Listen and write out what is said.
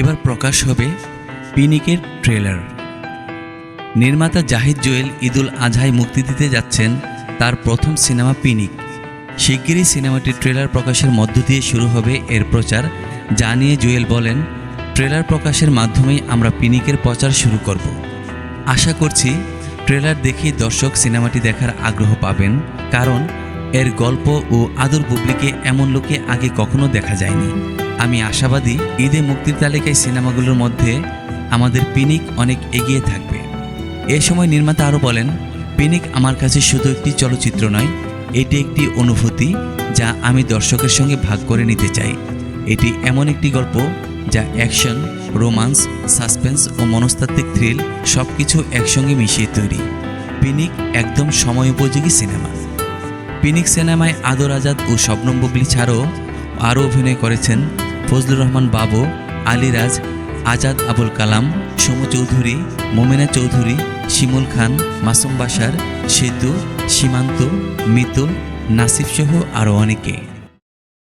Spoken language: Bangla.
এবার প্রকাশ হবে পিনিকের ট্রেলার। নির্মাতা জাহিদ জোয়েল ঈদুল আজহায় মুক্তি দিতে যাচ্ছেন তার প্রথম সিনেমা পিনিক। শিগগিরই সিনেমাটির ট্রেলার প্রকাশের মধ্য দিয়ে শুরু হবে এর প্রচার। যা নিয়ে জুয়েল বলেন, ট্রেলার প্রকাশের মাধ্যমেই আমরা পিনিকের প্রচার শুরু করব। আশা করছি ট্রেলার দেখেই দর্শক সিনেমাটি দেখার আগ্রহ পাবেন, কারণ এর গল্প ও আদর বুবলিকে এমন লোকে আগে কখনো দেখা যায়নি। আমি আশাবাদী ঈদে মুক্তির তালিকায় সিনেমাগুলোর মধ্যে আমাদের পিনিক অনেক এগিয়ে থাকবে। এ সময় নির্মাতা আরও বলেন, পিনিক আমার কাছে শুধু একটি চলচ্চিত্র নয়, এটি একটি অনুভূতি যা আমি দর্শকের সঙ্গে ভাগ করে নিতে চাই। এটি এমন একটি গল্প যা অ্যাকশন, রোমান্স, সাসপেন্স ও মনস্তাত্ত্বিক থ্রিল সব কিছু একসঙ্গে মিশিয়ে তৈরি। পিনিক একদম সময় উপযোগী সিনেমা। পিনিক সিনেমায় আদর আজাদ ও শবনম বুবলি ছাড়াও আরও অভিনয় করেছেন ফজলুর রহমান বাবু আলিরাজ আজাদ আবুল কালাম, সমু চৌধুরী, মোমেনা চৌধুরী, শিমুল খান, মাসুম বাসার সেতু সীমান্ত, মিতুল, নাসিফ সহ আরও অনেকে।